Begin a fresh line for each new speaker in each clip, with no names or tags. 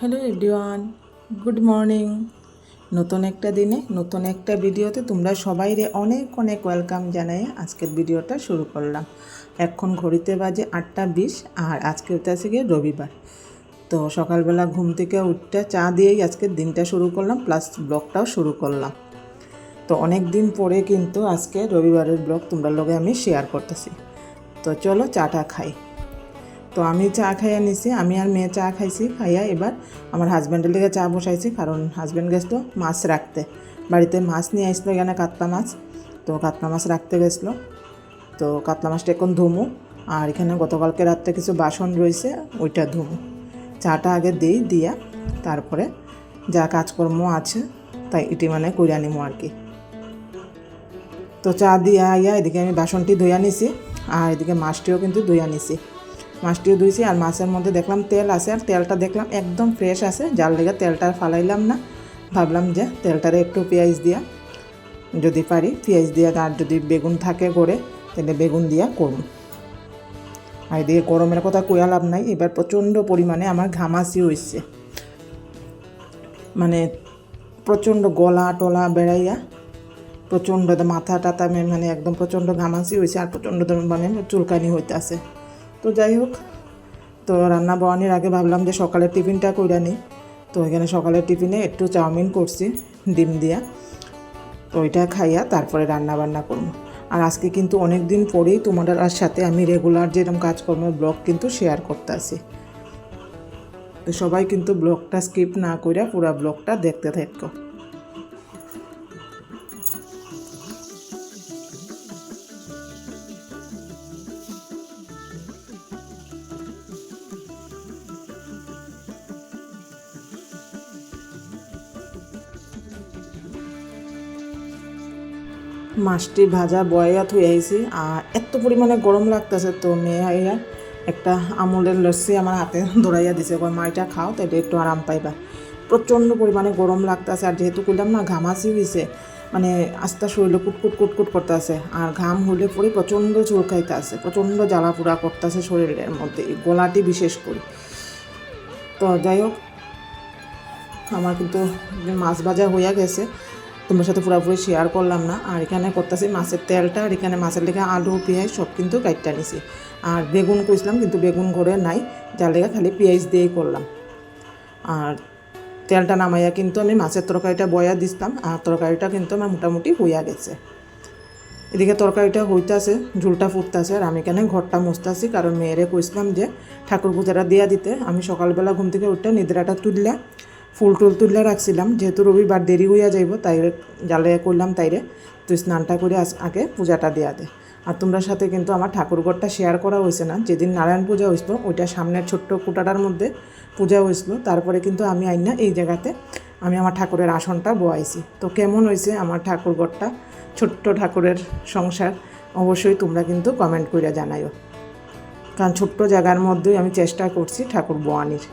Hello everyone, good morning. নতুন একটা দিনে, নতুন একটা ভিডিওতে তোমরা সবাই রে অনেক অনেক ওয়েলকাম জানাই। আজকের ভিডিওটা শুরু করলাম। এখন ঘড়িতে বাজে আটটা বিশ আর আজকে হচ্ছে গিয়ে রবিবার। তো সকালবেলা ঘুম থেকে উঠতে চা দিয়েই আজকের দিনটা শুরু করলাম, প্লাস ব্লগটাও শুরু করলাম। তো অনেক দিন পরে কিন্তু আজকে রবিবারের ব্লগ তোমরা লগে আমি শেয়ার করতেছি। তো চলো চাটা খাই। তো আমি চা খাইয়া নিছি, আমি আর মেয়ে চা খাইছি, খাইয়া এবার আমার হাজব্যান্ডের লেগে চা বসাইছি, কারণ হাজব্যান্ড গেছিল মাছ রাখতে। বাড়িতে মাছ নিয়ে আসলো এখানে কাতলা মাছ, তো কাতলা মাছ রাখতে গেছিল। তো কাতলা মাছটা এখন ধুমু, আর এখানে গতকালকে রাত্রে কিছু বাসন রয়েছে, ওইটা ধুমু। চাটা আগে দিই, দিয়া, তারপরে যা কাজকর্ম আছে, তাই এটি মানে কইরা নিমু আর কি। তো চা দিয়া আইয়া এদিকে আমি বাসনটি ধুইয়া নিছি, আর এদিকে মাছটিও কিন্তু ধুইয়া নিছি। মাছটিও ধুইছি আর মাছের মধ্যে দেখলাম তেল আছে আর তেলটা দেখলাম একদম ফ্রেশ আছে। জাল লেগে তেলটা ফালাইলাম না। ভাবলাম যে তেলটারে একটু পেঁয়াজ দিয়া, যদি পারি পেঁয়াজ দিয়া আর যদি বেগুন থাকে করে তাহলে বেগুন দিয়া করুন আর এদিকে গরমের কথা কয়া লাভ নাই, এবার প্রচণ্ড পরিমাণে আমার ঘামাসি হয়েছে মানে প্রচণ্ড গলা টলা বেড়াইয়া প্রচণ্ড মাথা মে- মানে একদম প্রচণ্ড ঘামাসি হয়েছে আর প্রচণ্ড মানে চুলকানি হইতেছে। তো যাই হোক, তো রান্না বাওয়ানির আগে ভাবলাম যে সকালের টিফিনটা কইরা নিই। তো এখানে সকালের টিফিনে একটু চাউমিন করছি, ডিম দিয়া। তো ওইটা খাইয়া তারপরে রান্না বান্না করব। আর আজকে কিন্তু অনেক দিন পরেই তোমাদের সাথে আমি রেগুলার যেরকম কাজকর্মের ব্লগ কিন্তু শেয়ার করতে আসি। তো সবাই কিন্তু ব্লগটা স্কিপ না করে পুরো ব্লগটা দেখতে থাকো। মাছটি ভাজা বয়া থুই আইছি আর এত পরিমাণে গরম লাগতেছে তো মেয়ে আইয়া। একটা আমুলের লস্যি আমার হাতে ধরাইয়া দিছে। কয়, মা এটা খাও তাইলে একটু আরাম পাইবা। প্রচণ্ড পরিমাণে গরম লাগতেছে আর যেহেতু করলাম না ঘামাচি হয়েছে মানে আস্তে শরীরে কুটকুট কুটকুট করতেছে আর ঘাম হলে পরে প্রচণ্ড চুলকাইতে আছে প্রচণ্ড জ্বালা পোড়া করতেছে শরীরের মধ্যে গলাটি বিশেষ করে তো যাই হোক আমার কিন্তু মাছ ভাজা হইয়া গেছে। তোমার সাথে পুরোপুরি শেয়ার করলাম না। আর এখানে করতেছি মাছের তেলটা, আর এখানে মাছের লেগে আলু, পেঁয়াজ সব কিন্তু কাটটা নিছি আর বেগুন কইছিলাম, কিন্তু বেগুন ঘরে নাই, যার লেগে খালি পেঁয়াজ দিয়েই করলাম। আর তেলটা নামাইয়া কিন্তু আমি মাছের তরকারিটা বয়া দিতাম আর তরকারিটা কিন্তু আমার মোটামুটি হইয়া গেছে। এদিকে তরকারিটা হইতাছে, ঝুলটা ফুটতাছে, আর আমি এখানে ঘরটা মুছতাছি, কারণ মেয়েরে কইছিলাম যে ঠাকুর পূজাটা দিয়া দিতে। আমি সকালবেলা ঘুম থেকে উঠতে নিদ্রাটা তুললে ফুল টুল তুললে রাখছিলাম। যেহেতু রবিবার দেরি হইয়া যাইব, তাই জালে করলাম তাইরে, তুই স্নানটা করে আগে পূজাটা দেয়া দে। আর তোমরা সাথে কিন্তু আমার ঠাকুরঘরটা শেয়ার করা হয়েছে না। যেদিন নারায়ণ পূজা হয়েছিল ওইটা সামনের ছোট্ট কুটাটার মধ্যে পূজা হয়েছিল তারপরে কিন্তু আমি আইনা এই জায়গাতে আমি আমার ঠাকুরের আসনটা বয়াইছি। তো কেমন হয়েছে আমার ঠাকুরঘরটা ছোট্ট ঠাকুরের সংসার, অবশ্যই তোমরা কিন্তু কমেন্ট করে জানাইও। কারণ ছোট্ট জায়গার মধ্যেই আমি চেষ্টা করছি ঠাকুর বোয়ানির।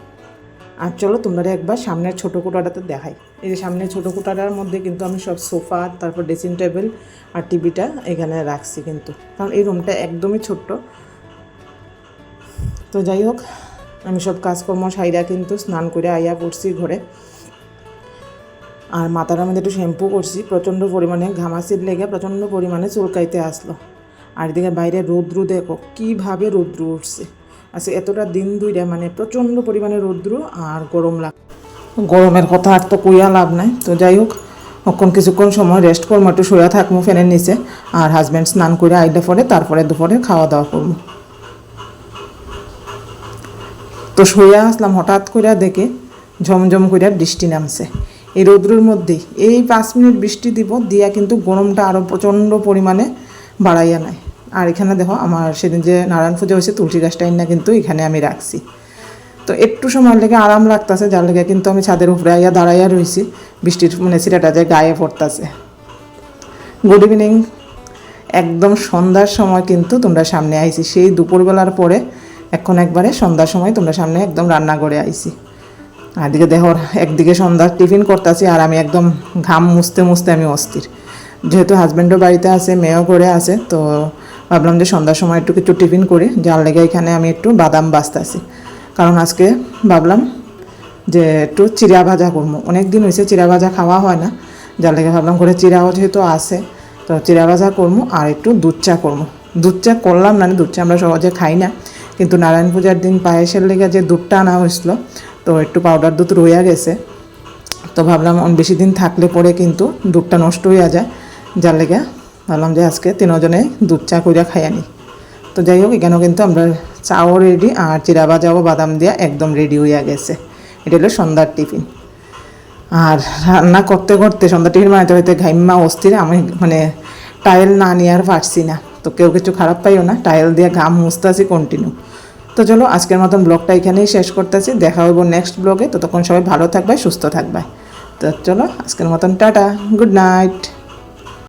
আর চলো তোমরা একবার সামনের ছোটো কোটাটাতে দেখাই। এই যে সামনের ছোটো কোটাটার মধ্যে কিন্তু আমি সব সোফা, তারপর ড্রেসিং টেবিল আর টিভিটা এখানে রাখছি কিন্তু। কারণ এই রুমটা একদমই ছোট্ট। তো যাই হোক, আমি সব কাজকর্ম সাইরা কিন্তু স্নান করে আইয়া পড়ছি ঘরে। আর মাথাটার মধ্যে একটু শ্যাম্পু করছি, প্রচণ্ড পরিমাণে ঘামাচির লেগে প্রচণ্ড পরিমাণে চুলকাইতে আসলো। আর এদিকে বাইরে রৌদ্র দেখো, কীভাবে রৌদ্র উঠছে। আচ্ছা এতটা দিন দুইটা মানে প্রচণ্ড পরিমাণে রৌদ্র আর গরম লাগ গরমের কথা আর তো কইয়া লাভ নাই। তো যাই হোক তখন কিছুক্ষণ সময় রেস্ট করব একটু শুয়া থাকব ফ্যানের নিচে আর হাজব্যান্ড স্নান করে আইলে পরে, তারপরে দুপুরে খাওয়া দাওয়া করব তো শুয়ে আসলাম, হঠাৎ করে দেখে ঝমঝম করে বৃষ্টি নামছে। এই রৌদ্রের মধ্যেই এই পাঁচ মিনিট বৃষ্টি দিব দিয়া কিন্তু গরমটা আরও প্রচণ্ড পরিমাণে বাড়াইয়া নেয় আর এখানে দেখো আমার সেদিন যে নারায়ণ পুজো হয়েছে, তুলসী গাছটা না কিন্তু এখানে আমি রাখছি। তো একটু সময় লেগে আরাম লাগতেছে, যার লেগে কিন্তু আমি ছাদের উপরে আইয়া দাঁড়াইয়া রয়েছি বৃষ্টির মানে সিটাটা যে গায়ে পড়তেছে। গুড ইভিনিং একদম সন্ধ্যার সময় কিন্তু তোমরা সামনে আইছি। সেই দুপুরবেলার পরে এখন একবারে সন্ধ্যার সময় তোমরা সামনে একদম রান্না করে আইছি। আর দিকে দেহর একদিকে সন্ধ্যার টিফিন করতেছি আর আমি একদম ঘাম মুছতে মুছতে আমি অস্থির। যেহেতু হাজব্যান্ডও বাড়িতে আছে, মেয়েও করে আছে, তো ভাবলাম যে সন্ধ্যার সময় একটু কিছু টিফিন করি, যার লেগে এখানে আমি একটু বাদাম বাঁচতেছি কারণ আজকে ভাবলাম যে একটু চিরা ভাজা করব। অনেক দিন হয়েছে চিরা ভাজা খাওয়া হয় না, যার লেগে ভাবলাম করে চিরাও যেহেতু আছে, তো চিরা ভাজা করব আর একটু দুধ চা করব। দুধ চা করলাম না, দুধ চা আমরা সহজে খাই না, কিন্তু নারায়ণ পূজার দিন পায়েসের লেগে যে দুধটা আনা হয়েছিল, তো একটু পাউডার দুধ রইয়া গেছে। তো ভাবলাম বেশি দিন থাকলে পরে কিন্তু দুধটা নষ্ট হইয়া যায়, যার লেগে ভাবলাম যে আজকে তিনজনে দুধ চা কইরা খাই আনি। তো যাই হোক, এখানেও কিন্তু আমরা চাও রেডি আর চিরা বাজাও বাদাম দিয়া একদম রেডি হইয়া গেছে। এটা হলো সন্ধ্যার টিফিন আর রান্না করতে করতে সন্ধ্যা টিফিন বানাতে হইতে ঘাইম্মা অস্থির, আমি মানে টাইল না নিয়ে আর পারছি না। তো কেউ কিছু খারাপ পাইও না টাইল দিয়ে ঘাম মুছতেছি কন্টিনিউ তো চলো, আজকের মতন ব্লগটা এখানেই শেষ করতেছি। দেখা হইব নেক্সট ব্লগে তখন সবাই ভালো থাকবে, সুস্থ থাকবে। তো চলো, আজকের মতন টাটা গুড নাইট